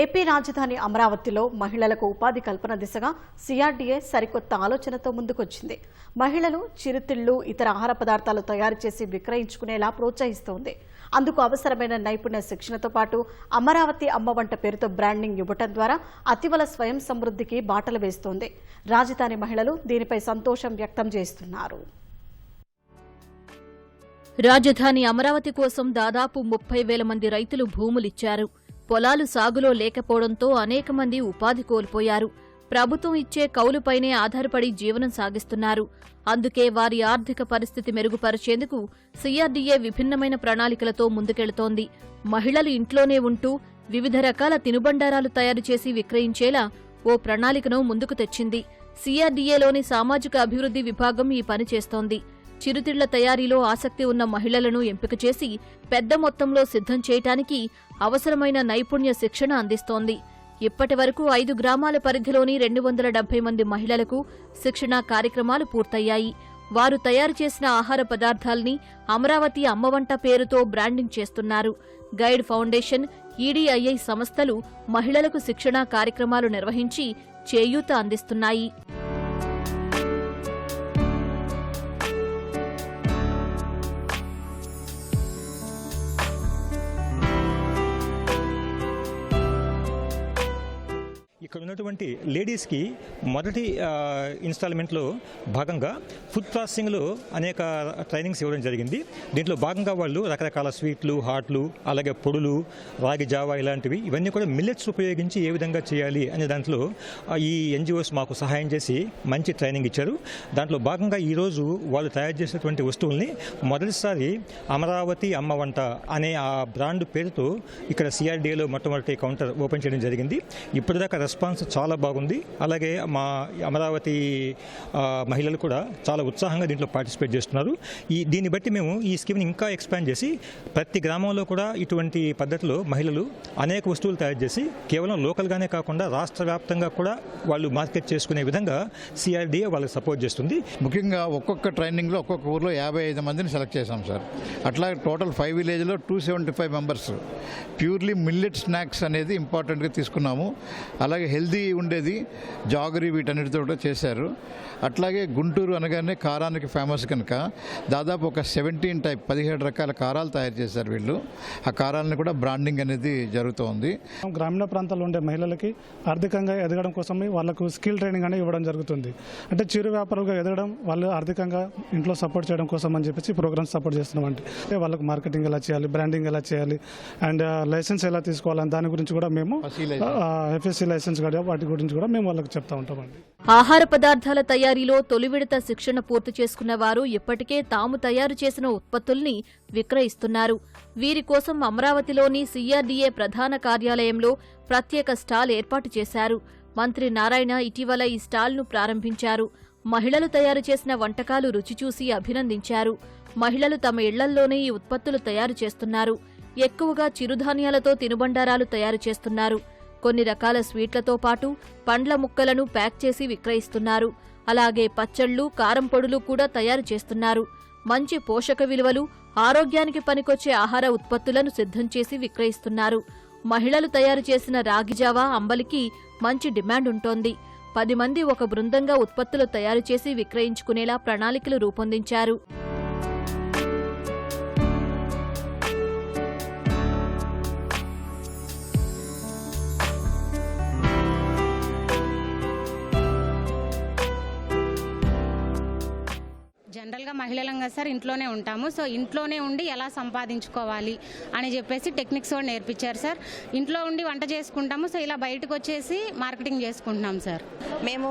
AP రాజధాని అమరావతిలో మహిళలకు ఉపాధి కల్పన దిశగా సిఆర్డీఏ సరికొత్త ఆలోచనతో ముందుకొచ్చింది. మహిళలు చిరుతిళ్ళు ఇతర ఆహార పదార్థాలు తయారు చేసి విక్రయించుకునేలా ప్రోత్సహిస్తోంది. అందుకు అవసరమైన నైపుణ్య శిక్షణతో పాటు అమరావతి అమ్మ వంట పేరుతో బ్రాండింగ్ ఇవ్వటం ద్వారా అతివల స్వయం సమృద్ధికి బాటలు వేస్తోంది. రాజధాని మహిళలు దీనిపై సంతోషం వ్యక్తం చేస్తున్నారు. రాజధాని అమరావతి కోసం దాదాపు ముప్పై వేల మంది రైతులు భూములిచ్చారు. పొలాలు సాగులో లేకపోవడంతో అనేక మంది ఉపాధి కోల్పోయారు. ప్రభుత్వం ఇచ్చే కౌలుపైనే ఆధారపడి జీవనం సాగిస్తున్నారు. అందుకే వారి ఆర్థిక పరిస్థితి మెరుగుపరిచేందుకు సీఆర్డీఏ విభిన్నమైన ప్రణాళికలతో ముందుకెళుతోంది. మహిళలు ఇంట్లోనే ఉంటూ వివిధ రకాల తినుబండారాలు తయారు చేసి విక్రయించేలా ఓ ప్రణాళికను ముందుకు తెచ్చింది. సీఆర్డీఏలోని సామాజిక అభివృద్ధి విభాగం ఈ పని చేస్తోంది. చిరుతిళ్ళ తయారీలో ఆసక్తి ఉన్న మహిళలను ఎంపిక చేసి పెద్ద మొత్తంలో సిద్ధం చేయటానికి అవసరమైన నైపుణ్య శిక్షణ అందిస్తోంది. ఇప్పటి వరకు ఐదు గ్రామాల పరిధిలోని రెండు వందల డెబ్బై మంది మహిళలకు శిక్షణా కార్యక్రమాలు పూర్తయ్యాయి. వారు తయారు చేసిన ఆహార పదార్థాల్ని అమరావతి అమ్మవంట పేరుతో బ్రాండింగ్ చేస్తున్నారు. గైడ్ ఫౌండేషన్ ఈడీఐఐ సంస్థలు మహిళలకు శిక్షణా కార్యక్రమాలు నిర్వహించి చేయూత అందిస్తున్నాయి. ఇక్కడ ఉన్నటువంటి లేడీస్కి మొదటి ఇన్స్టాల్మెంట్లో భాగంగా ఫుడ్ ప్రాసెసింగ్లో అనేక ట్రైనింగ్స్ ఇవ్వడం జరిగింది. దీంట్లో భాగంగా వాళ్ళు రకరకాల స్వీట్లు హాట్లు అలాగే పొడులు రాగి జావా ఇలాంటివి ఇవన్నీ కూడా మిల్లెట్స్ ఉపయోగించి ఏ విధంగా చేయాలి అనే దాంట్లో ఈ ఎన్జిఓస్ మాకు సహాయం చేసి మంచి ట్రైనింగ్ ఇచ్చారు. దాంట్లో భాగంగా ఈరోజు వాళ్ళు తయారు చేసినటువంటి వస్తువుల్ని మొదటిసారి అమరావతి అమ్మ వంట అనే ఆ బ్రాండ్ పేరుతో ఇక్కడ సిఆర్డీఏలో మొట్టమొదటి కౌంటర్ ఓపెన్ చేయడం జరిగింది. ఇప్పటిదాకా రెస్పాన్స్ చాలా బాగుంది. అలాగే మా అమరావతి మహిళలు కూడా చాలా ఉత్సాహంగా దీంట్లో పార్టిసిపేట్ చేస్తున్నారు. ఈ దీన్ని బట్టి మేము ఈ స్కీమ్ని ఇంకా ఎక్స్పాండ్ చేసి ప్రతి గ్రామంలో కూడా ఇటువంటి పద్ధతిలో మహిళలు అనేక వస్తువులు తయారు చేసి కేవలం లోకల్గానే కాకుండా రాష్ట్ర వ్యాప్తంగా కూడా వాళ్ళు మార్కెట్ చేసుకునే విధంగా సిఆర్డీఏ వాళ్ళకి సపోర్ట్ చేస్తుంది. ముఖ్యంగా ఒక్కొక్క ట్రైనింగ్లో ఒక్కొక్క ఊర్లో యాభై ఐదు మందిని సెలెక్ట్ చేశాం సార్. అట్లా టోటల్ ఫైవ్ విలేజ్లో two seventy five members. Purely millet snacks అనేది ఇంపార్టెంట్గా తీసుకున్నాము. అలాగే హెల్త్ హెల్దీ ఉండేది జాగరీ వీటన్నిటితో కూడా చేశారు. అట్లాగే గుంటూరు అనగానే కారానికి ఫేమస్ కనుక దాదాపు ఒక సెవెంటీన్ టైప్ పదిహేడు రకాల కారాలు తయారు చేశారు వీళ్ళు. ఆ కారాలను కూడా బ్రాండింగ్ అనేది జరుగుతోంది. గ్రామీణ ప్రాంతాల్లో ఉండే మహిళలకి ఆర్థికంగా ఎదగడం కోసమే వాళ్ళకు స్కిల్ ట్రైనింగ్ అనేది ఇవ్వడం జరుగుతుంది. అంటే చిరు వ్యాపారులుగా ఎదగడం వాళ్ళు ఆర్థికంగా ఇంట్లో సపోర్ట్ చేయడం కోసం అని చెప్పేసి ప్రోగ్రామ్స్ సపోర్ట్ చేస్తున్నాం అంటే అంటే వాళ్ళకు మార్కెటింగ్ ఎలా చేయాలి బ్రాండింగ్ ఎలా చేయాలి అండ్ లైసెన్స్ ఎలా తీసుకోవాలని దాని గురించి కూడా మేము ఎఫ్ఎస్సి లైసెన్స్ కూడా వాటి గురించి కూడా మేము వాళ్ళకి చెప్తా ఉంటామండి. ఆహార పదార్థాల తయారీలో తొలి విడత శిక్షణ పూర్తి చేసుకున్న వారు ఇప్పటికే తాము తయారు చేసిన ఉత్పత్తుల్ని విక్రయిస్తున్నారు. వీరి కోసం అమరావతిలోని సీఆర్డీఏ ప్రధాన కార్యాలయంలో ప్రత్యేక స్టాల్ ఏర్పాటు చేశారు. మంత్రి నారాయణ ఇటీవల ఈ స్టాల్ను ప్రారంభించారు. మహిళలు తయారు చేసిన వంటకాలు రుచి చూసి అభినందించారు. మహిళలు తమ ఇళ్ళల్లోనే ఈ ఉత్పత్తులు తయారు చేస్తున్నారు. ఎక్కువగా చిరుధాన్యాలతో తినుబండారాలు తయారు చేస్తున్నారు. కొన్ని రకాల స్వీట్లతో పాటు పండ్ల ముక్కలను ప్యాక్ చేసి విక్రయిస్తున్నారు. అలాగే పచ్చళ్ళు కారం పొడులు కూడా తయారు చేస్తున్నారు. మంచి పోషక విలువలు ఆరోగ్యానికి పనికొచ్చే ఆహార ఉత్పత్తులను సిద్ధం చేసి విక్రయిస్తున్నారు. మహిళలు తయారు చేసిన రాగిజావా అంబలికి మంచి డిమాండ్ ఉంటోంది. పది మంది ఒక బృందంగా ఉత్పత్తులు తయారు చేసి విక్రయించుకునేలా ప్రణాళికలు రూపొందించారు. మహిళలం కదా సార్ ఇంట్లోనే ఉంటాము. సో ఇంట్లోనే ఉండి ఎలా సంపాదించుకోవాలి అని చెప్పేసి టెక్నిక్స్ కూడా నేర్పించారు సార్. ఇంట్లో ఉండి వంట చేసుకుంటాము. సో ఇలా బయటకు వచ్చేసి మార్కెటింగ్ చేసుకుంటున్నాం సార్. మేము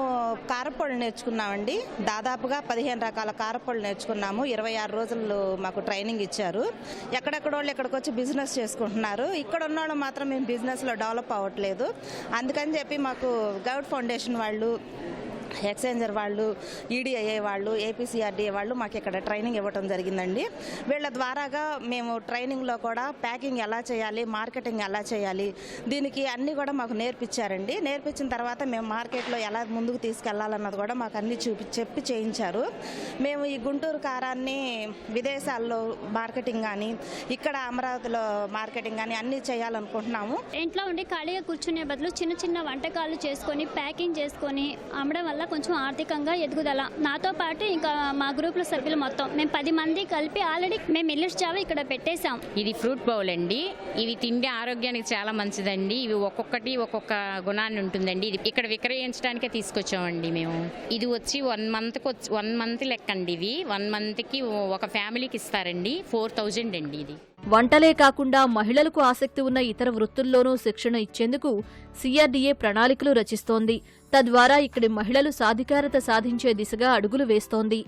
కారపొడి నేర్చుకున్నామండి. దాదాపుగా పదిహేను రకాల కారపొడి నేర్చుకున్నాము. ఇరవై ఆరు రోజులు మాకు ట్రైనింగ్ ఇచ్చారు. ఎక్కడెక్కడ వాళ్ళు ఇక్కడికి వచ్చి బిజినెస్ చేసుకుంటున్నారు. ఇక్కడ ఉన్న వాళ్ళు మాత్రం మేము బిజినెస్లో డెవలప్ అవ్వట్లేదు. అందుకని చెప్పి మాకు గౌడ్ ఫౌండేషన్ వాళ్ళు ఎక్స్చేంజర్ వాళ్ళు ఈడీఐఏ వాళ్ళు ఏపీసీఆర్డీఏ వాళ్ళు మాకు ఇక్కడ ట్రైనింగ్ ఇవ్వటం జరిగిందండి. వీళ్ళ ద్వారాగా మేము ట్రైనింగ్లో కూడా ప్యాకింగ్ ఎలా చేయాలి మార్కెటింగ్ ఎలా చేయాలి దీనికి అన్నీ కూడా మాకు నేర్పించారండి. నేర్పించిన తర్వాత మేము మార్కెట్లో ఎలా ముందుకు తీసుకెళ్ళాలన్నది కూడా మాకు అన్ని చూపి చెప్పి చేయించారు. మేము ఈ గుంటూరు కారాన్ని విదేశాల్లో మార్కెటింగ్ కానీ ఇక్కడ అమరావతిలో మార్కెటింగ్ కానీ అన్నీ చేయాలనుకుంటున్నాము. ఇంట్లో ఉండి ఖాళీగా కూర్చునే బదులు చిన్న చిన్న వంటకాలు చేసుకొని ప్యాకింగ్ చేసుకొని అమ్మడం వల్ల కొంచెం ఆర్థికంగా ఎదుగుదల. నాతో పాటు ఇంకా మా గ్రూప్లో సభ్యులు మొత్తం. మేము పది మంది కలిపి ఆల్రెడీ మేము మిల్లెట్స్ జావ ఇక్కడ పెట్టేశాం. ఇది ఫ్రూట్ బౌల్ అండి. ఇవి తిండి ఆరోగ్యానికి చాలా మంచిదండి. ఇవి ఒక్కొక్కటి ఒక్కొక్క గుణాన్ని ఉంటుందండి. ఇది ఇక్కడ విక్రయించడానికే తీసుకొచ్చామండి మేము. ఇది వచ్చి వన్ మంత్కి వచ్చి వన్ మంత్ లెక్క అండి ఇది వన్ మంత్కి ఒక ఫ్యామిలీకి ఇస్తారండి. ఫోర్ థౌజండ్ అండి ఇది. వంటలే కాకుండా మహిళలకు ఆసక్తి ఉన్న ఇతర వృత్తుల్లోనూ శిక్షణ ఇచ్చేందుకు సిఆర్డీఏ ప్రణాళికలు రచిస్తోంది. తద్వారా ఇక్కడి మహిళలు సాధికారత సాధించే దిశగా అడుగులు వేస్తోంది.